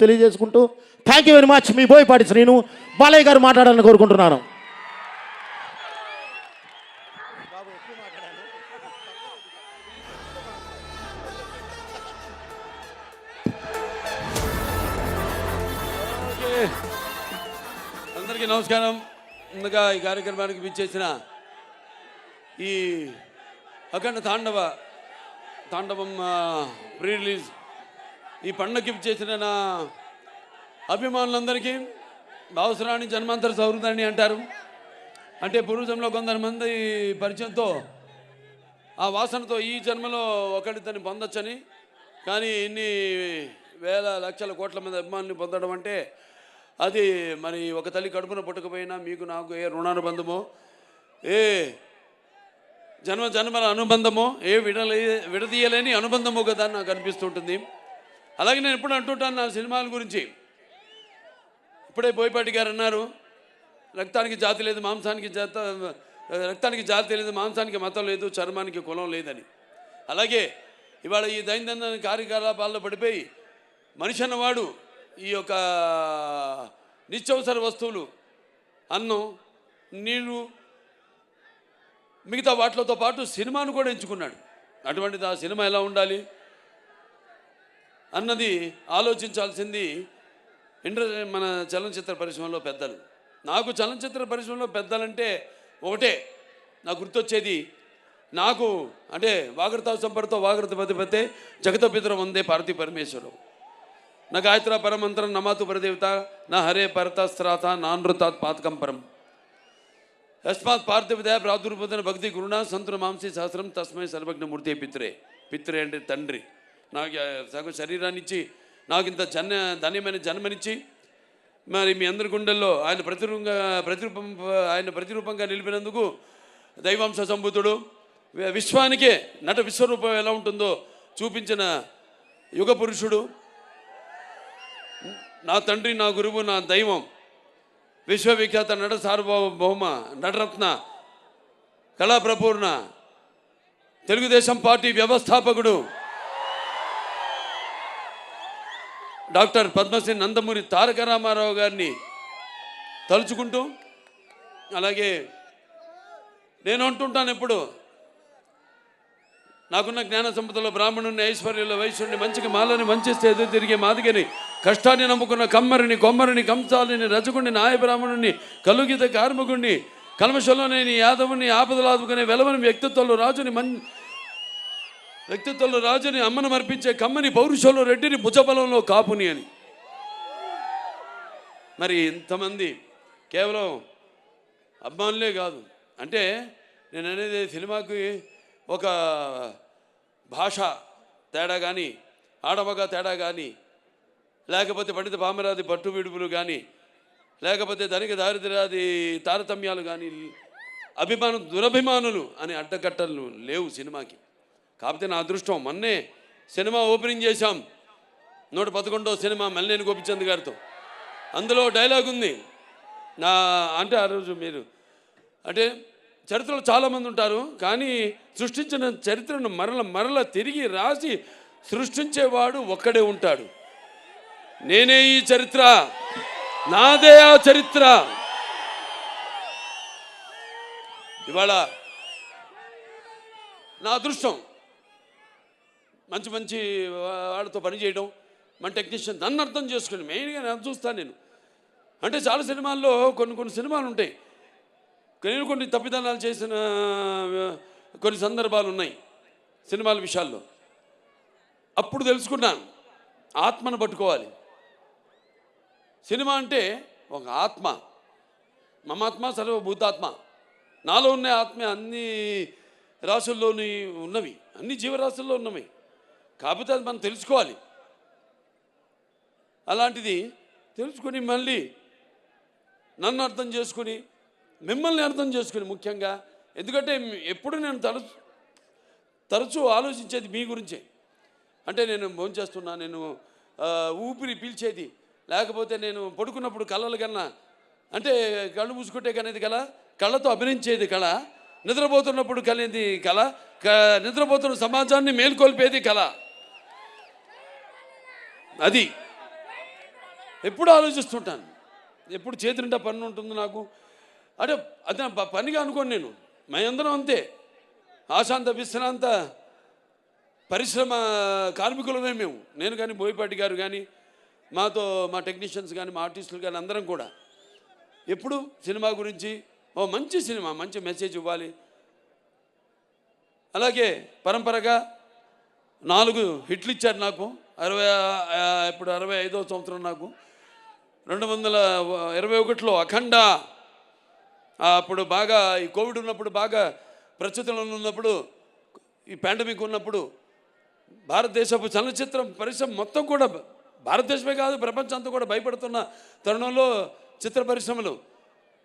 తెలియజేసుకుంటూ thank you very much మీ బోయపాటి శ్రీను బాలయ్య గారు మాట్లాడాలని కోరుకుంటున్నాను. అందరికీ నమస్కారం. ముందుగా ఈ కార్యక్రమానికి విచ్చేసిన ఈ అఖండ తాండవ తాండవం ప్రీ రిలీజ్ ఈ పండగకి చేసిన నా అభిమానులందరికీ అవసరాన్ని జన్మాంతర సౌహృదాన్ని అంటారు. అంటే పూర్వజంలో కొంతమంది పరిచయంతో ఆ వాసనతో ఈ జన్మలో ఒకటి తను పొందొచ్చని కానీ ఇన్ని వేల లక్షల కోట్ల మంది అభిమానులు పొందడం అంటే అది మరి ఒక తల్లి కడుపున పుట్టకపోయినా మీకు నాకు ఏ రుణానుబంధమో ఏ జన్మ జన్మల అనుబంధమో ఏ విడలే విడదీయలేని అనుబంధమో కదా నాకు అనిపిస్తుంటుంది అలాగే నేను ఎప్పుడు అంటుంటాను నా సినిమాల గురించి. ఇప్పుడే బోయపాటి గారు అన్నారు రక్తానికి జాతి లేదు మాంసానికి జాత రక్తానికి జాతి లేదు మాంసానికి మతం లేదు చర్మానికి కులం లేదని. అలాగే ఇవాళ ఈ దైనందిన కార్యకలాపాల్లో పడిపోయి మనిషి అన్నవాడు ఈ యొక్క నిత్యవసర వస్తువులు అన్నం నీళ్ళు మిగతా వాటితో పాటు సినిమాను కూడా ఎంచుకున్నాడు. అటువంటిది ఆ సినిమా ఎలా ఉండాలి? అన్నది ఆలోచించాల్సింది ఇంటర్ మన చలనచిత్ర పరిశ్రమలో పెద్దలు. నాకు చలనచిత్ర పరిశ్రమలో పెద్దలంటే ఒకటే నాకు గుర్తొచ్చేది నాకు అంటే వాగృత సంపర్తో వాగ్రత పతిపతే జగత పితరం వందే పార్వతీ పరమేశ్వరుడు నా గాయత్ర పరమంత్రం నమాతు పరదేవత నా హరే పరత స్త్రాత నానృతాత్ పాతకం పరం. యస్మాత్ పార్థివదయ ప్రాదుర్బోధన భక్తి గురుణ సంతుల మాంసి సహస్రం తస్మై సర్వజ్ఞమూర్తి పిత్రే. పిత్రే అంటే తండ్రి. నాకు సగం శరీరాన్ని ఇచ్చి నాకు ఇంత జన ధన్యమైన జన్మనిచ్చి మరి మీ అందరి గుండెల్లో ఆయన ప్రతిరూపంగా ప్రతిరూపం ఆయన ప్రతిరూపంగా నిలిపినందుకు దైవాంశ సంభూతుడు. విశ్వానికే నట విశ్వరూపం ఎలా ఉంటుందో చూపించిన యుగ పురుషుడు. నా తండ్రి నా గురువు నా దైవం విశ్వవిఖ్యాత నట సార్వభౌమ నటరత్న కళాప్రపూర్ణ తెలుగుదేశం పార్టీ వ్యవస్థాపకుడు. డాక్టర్ పద్మశ్రీ నందమూరి తారక రామారావు గారిని తలుచుకుంటూ అలాగే నేను అంటుంటాను ఎప్పుడు నాకున్న జ్ఞాన సంపదలో బ్రాహ్మణుని ఐశ్వర్యంలో వైశ్యుడిని మంచికి మాలని మంచిస్తే ఎదురు తిరిగే మాదిగని కష్టాన్ని నమ్ముకున్న కమ్మరిని కొమ్మరిని కంసాలిని రజకుడిని నాయ బ్రాహ్మణుని కలుగిత కార్మికుడిని కల్మషంలో నేను యాదవుని ఆపదలు ఆదుకునే వెలవని వ్యక్తిత్వంలో రాజుని మన్ వ్యక్తిత్వంలో రాజుని అమ్మను మర్పించే కమ్మని పౌరుషంలో రెడ్డిని భుజబలంలో కాపుని అని. మరి ఇంతమంది కేవలం అభిమానులే కాదు. అంటే నేను అనేది సినిమాకి ఒక భాష తేడా కానీ ఆడమగ తేడా కానీ లేకపోతే పండిత పామరాది పట్టు విడుపులు కానీ లేకపోతే ధనిక దారిద్ర్యాది తారతమ్యాలు కానీ అభిమానం దురభిమానులు అనే అడ్డకట్టలు లేవు సినిమాకి. కాకపోతే నా అదృష్టం మొన్నే సినిమా ఓపెనింగ్ చేశాం. నూట పదకొండో సినిమా మల్లేని గోపిచంద్ గారితో. అందులో డైలాగ్ ఉంది. నా అంటే ఆ రోజు మీరు అంటే చరిత్రలో చాలామంది ఉంటారు కానీ సృష్టించిన చరిత్రను మరల మరల తిరిగి రాసి సృష్టించేవాడు ఒక్కడే ఉంటాడు. నేనే ఈ చరిత్ర నాదే ఆ చరిత్ర. ఇవాళ నా అదృష్టం మంచి మంచి వాళ్ళతో పనిచేయడం మన టెక్నీషియన్ నన్ను అర్థం చేసుకుని మెయిన్గా నేను చూస్తాను నేను. అంటే చాలా సినిమాల్లో కొన్ని కొన్ని సినిమాలు ఉంటాయి. నేను కొన్ని తప్పిదనాలు చేసిన కొన్ని సందర్భాలు ఉన్నాయి సినిమాల విషయాల్లో. అప్పుడు తెలుసుకున్నాను ఆత్మను పట్టుకోవాలి. సినిమా అంటే ఒక ఆత్మ. మమాత్మ సర్వభూతాత్మ. నాలో ఉన్న ఆత్మ అన్ని రాసుల్లోని ఉన్నవి అన్ని జీవరాశుల్లో ఉన్నవి. కాకపోతే అది మనం తెలుసుకోవాలి. అలాంటిది తెలుసుకుని మళ్ళీ నన్ను అర్థం చేసుకుని మిమ్మల్ని అర్థం చేసుకుని ముఖ్యంగా ఎందుకంటే ఎప్పుడు నేను తరచు తరచూ ఆలోచించేది మీ గురించే. అంటే నేను భోంచేస్తున్నా నేను ఊపిరి పీల్చేది లేకపోతే నేను పడుకున్నప్పుడు కళ్ళలు కన్నా అంటే కళ్ళు మూసుకుంటే కనేది కళ కళ్ళతో అభినయించేది కళ నిద్రపోతున్నప్పుడు కలిగింది కళ క నిద్రపోతున్న సమాజాన్ని మేల్కొల్పేది కళ. అది. ఎప్పుడు ఆలోచిస్తుంటాను. ఎప్పుడు చేతి నిండా పని ఉంటుంది నాకు. అంటే అది పనిగా అనుకోను నేను. మేమందరం అంతే. ఆశాంత విశ్రాంత పరిశ్రమ కార్మికులమే మేము. నేను కానీ బోయపాటి గారు కానీ మాతో మా టెక్నీషియన్స్ కానీ మా ఆర్టిస్టులు కానీ అందరం కూడా. ఎప్పుడు సినిమా గురించి ఓ మంచి సినిమా మంచి మెసేజ్ ఇవ్వాలి. అలాగే పరంపరగా నాలుగు హిట్లు ఇచ్చారు నాకు. అరవై ఇప్పుడు అరవై ఐదో సంవత్సరం నాకు. రెండు వందల ఇరవై ఒకటిలో అఖండ అప్పుడు బాగా ఈ కోవిడ్ ఉన్నప్పుడు బాగా ప్రస్తుతంలో ఉన్నప్పుడు ఈ పాండమిక్ ఉన్నప్పుడు భారతదేశపు చలనచిత్రం పరిశ్రమ మొత్తం కూడా భారతదేశమే కాదు ప్రపంచం అంతా కూడా భయపడుతున్న తరుణంలో చిత్ర పరిశ్రమలు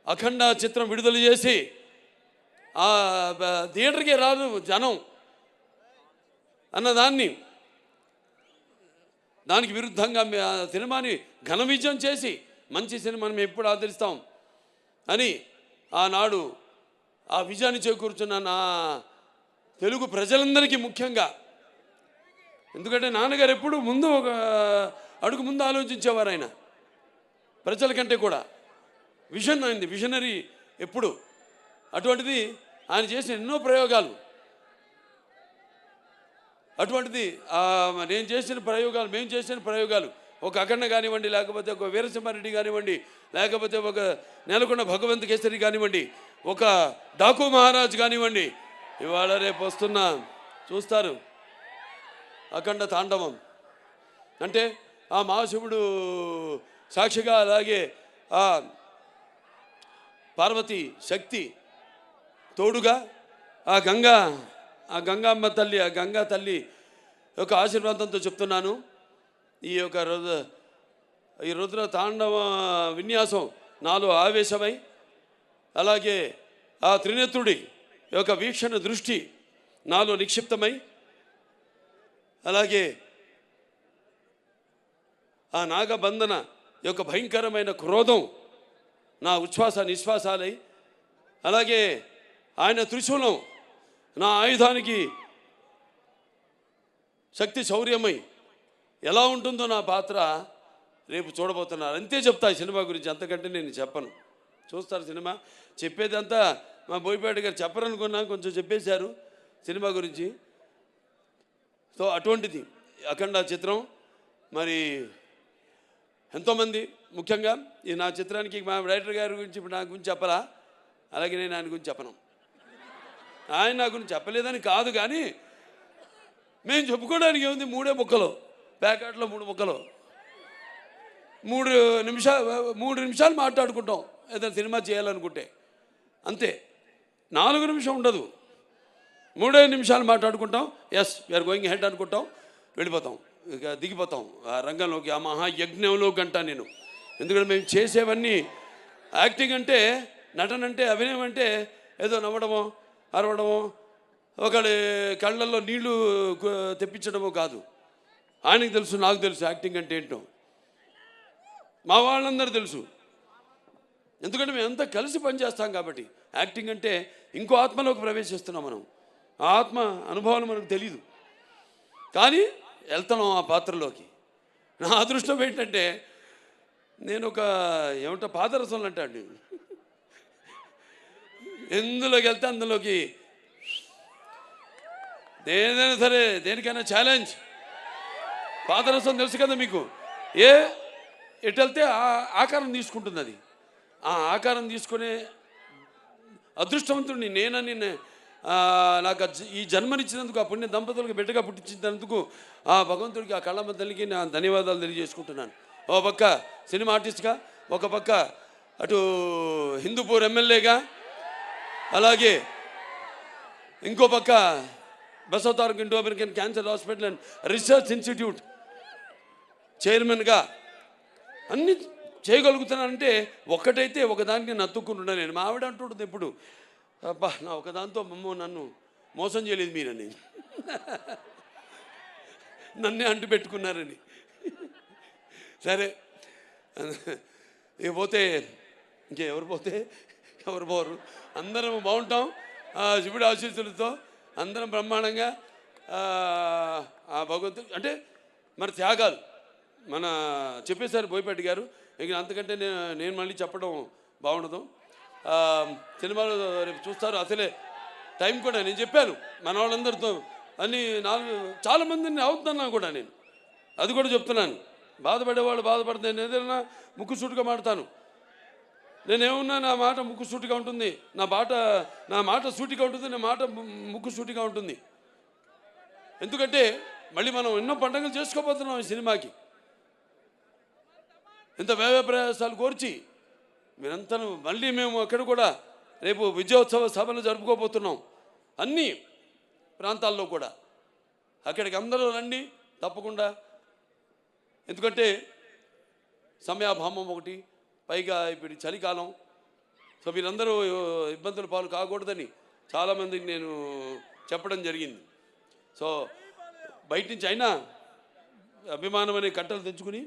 అఖండ చిత్రం విడుదల చేసి థియేటర్కి రాదు జనం అన్నదాన్ని. దానికి విరుద్ధంగా సినిమాని ఘన విజయం చేసి మంచి సినిమాని మేము ఎప్పుడు ఆదరిస్తాం. అని ఆనాడు ఆ విజయాన్ని చేకూర్చున్న నా తెలుగు ప్రజలందరికీ ముఖ్యంగా. ఎందుకంటే నాన్నగారు ఎప్పుడు ముందు ఒక అడుగు ముందు ఆలోచించేవారు ఆయన ప్రజల కంటే కూడా. విజన్ అయింది విజనరీ ఎప్పుడు. అటువంటిది ఆయన చేసిన ఎన్నో ప్రయోగాలు. అటువంటిది నేను చేసిన ప్రయోగాలు మేము చేసిన ప్రయోగాలు ఒక అఖండ కానివ్వండి లేకపోతే ఒక వీరసింహారెడ్డి కానివ్వండి లేకపోతే ఒక నెలకొండ భగవంత్ కేసరి కానివ్వండి ఒక డాకు మహారాజ్ కానివ్వండి ఇవాళ రేపు వస్తున్న చూస్తారు అఖండ తాండవం. అంటే ఆ మహాశివుడు సాక్షిగా అలాగే ఆ పార్వతి శక్తి తోడుగా ఆ గంగా ఆ గంగామ్మ తల్లి ఆ గంగా తల్లి యొక్క ఆశీర్వాదంతో చెప్తున్నాను. ఈ యొక్క రుద్ర ఈ రుద్ర తాండవ విన్యాసం నాలో ఆవేశమై అలాగే ఆ త్రినేత్రుడి యొక్క వీక్షణ దృష్టి నాలో నిక్షిప్తమై అలాగే ఆ నాగబంధన యొక్క భయంకరమైన క్రోధం నా ఉచ్ఛ్వాస నిశ్వాసాలై అలాగే ఆయన త్రిశూలం నా ఆయుధానికి శక్తి శౌర్యమై ఎలా ఉంటుందో నా పాత్ర రేపు చూడబోతున్నారు. అంతే చెప్తా ఈ సినిమా గురించి. అంతకంటే నేను చెప్పను. చూస్తారు సినిమా. చెప్పేదంతా మా బోయపేట గారు చెప్పరనుకున్నా కొంచెం చెప్పేశారు సినిమా గురించి. సో అటువంటిది. అఖండ చిత్రం. మరి ఎంతోమంది ముఖ్యంగా ఈ నా చిత్రానికి మా డైరెక్టర్ గారి గురించి ఇప్పుడు నా గురించి చెప్పరా అలాగే నేను ఆయన గురించి చెప్పను. ఆయన నా గురించి చెప్పలేదని కాదు కానీ మేము చెప్పుకోవడానికి ఏముంది? మూడే ముక్కలు. ప్యాకెట్లో మూడు ముక్కలు. మూడు నిమిషాలు మూడు నిమిషాలు మాట్లాడుకుంటాం. ఏదైనా సినిమా చేయాలనుకుంటే. అంతే. నాలుగు నిమిషం ఉండదు. మూడే నిమిషాలు మాట్లాడుకుంటాం. ఎస్ వీఆర్ గోయింగ్ హెడ్ అనుకుంటాం. వెళ్ళిపోతాం. ఇక దిగిపోతాం. ఆ రంగంలోకి ఆ మహాయజ్ఞంలో అంటా నేను. ఎందుకంటే మేము చేసేవన్నీ యాక్టింగ్ అంటే నటన అంటే అభినయం అంటే ఏదో నవ్వడమో అరవడము ఒకడి కళ్ళల్లో నీళ్ళు తెప్పించడమో కాదు. ఆయనకు తెలుసు నాకు తెలుసు యాక్టింగ్ అంటే ఏంటో. మా వాళ్ళందరూ తెలుసు. ఎందుకంటే మేమంతా కలిసి పనిచేస్తాం కాబట్టి. యాక్టింగ్ అంటే ఇంకో ఆత్మలోకి ప్రవేశిస్తున్నాం మనం. ఆ ఆత్మ అనుభవం మనకు తెలియదు కానీ వెళ్తున్నాం ఆ పాత్రలోకి. నా అదృష్టం ఏంటంటే నేను ఒక ఏమంటా అంటే అంటాడు. ఎందులోకి వెళ్తే అందులోకి. ఏదైనా సరే దేనికైనా ఛాలెంజ్ పాదరసం తెలుసు కదా మీకు? ఏ? ఎటు వెళ్తే ఆ ఆకారం తీసుకుంటుంది అది. ఆ ఆకారం తీసుకునే అదృష్టవంతుడిని నేనని నిన్న నాకు ఈ జన్మనిచ్చినందుకు ఆ పుణ్య దంపతులకు బిడ్డగా పుట్టించినందుకు ఆ భగవంతుడికి ఆ కళ్ళమ్మ తల్లికి నా ధన్యవాదాలు తెలియజేసుకుంటున్నాను. ఓ పక్క సినిమా ఆర్టిస్ట్గా ఒక పక్క అటు హిందూపూర్ ఎమ్మెల్యేగా అలాగే ఇంకో పక్క Basavatarak Indo American cancer hospital and research institute చైర్మన్గా అన్ని చేయగలుగుతున్నానంటే ఒక్కటైతే ఒకదానికి నేను అతుక్కుంటున్నా నేను. మా ఆవిడ అంటుంటుంది ఎప్పుడు అబ్బా నా ఒకదాంతో మమ్మో నన్ను మోసం చేయలేదు మీరని. నన్నే అంటు పెట్టుకున్నారని. సరే. ఇక పోతే ఇంకెవరు పోతే? ఎవరు పోరు? అందరం బాగుంటాం. ఆ శివుడి ఆశీస్సులతో అందరం బ్రహ్మాండంగా ఆ, భగవంతుడు అంటే మన త్యాగాలు. మన చెప్పేశారు బోయపాటి గారు ఇక అంతకంటే నేను నేను మళ్ళీ చెప్పడం బాగుండదు. సినిమాలు రేపు చూస్తారు. అసలే టైం కూడా నేను చెప్పాను మన వాళ్ళందరితో. అన్ని నాలుగు చాలా మందిని అవుతున్నాను కూడా నేను. అది కూడా చెప్తున్నాను. బాధపడేవాళ్ళు బాధపడితే నేను ఏదైనా ముక్కు సూటుగా మాడతాను నేనేమన్నా నా మాట ముక్కు సూటిగా ఉంటుంది. నా మాట నా మాట సూటిగా ఉంటుంది నా మాట ముక్కు సూటిగా ఉంటుంది. ఎందుకంటే మళ్ళీ మనం ఎన్నో పండుగలు చేసుకోబోతున్నాం ఈ సినిమాకి. ఇంత వ్యయ ప్రయాసాలు కోర్చి మీరంతా మళ్ళీ మేము అక్కడ కూడా రేపు విజయోత్సవ సభలు జరుపుకోబోతున్నాం. అన్ని ప్రాంతాల్లో కూడా. అక్కడికి అందరూ రండి తప్పకుండా. ఎందుకంటే సమయాభామం ఒకటి పైగా ఇప్పుడు చలికాలం సో మీరందరూ ఇబ్బందుల పాలు కాకూడదని చాలామందికి నేను చెప్పడం జరిగింది. సో బయట నుంచి అయినా అభిమానం అనే కట్టలు తెచ్చుకుని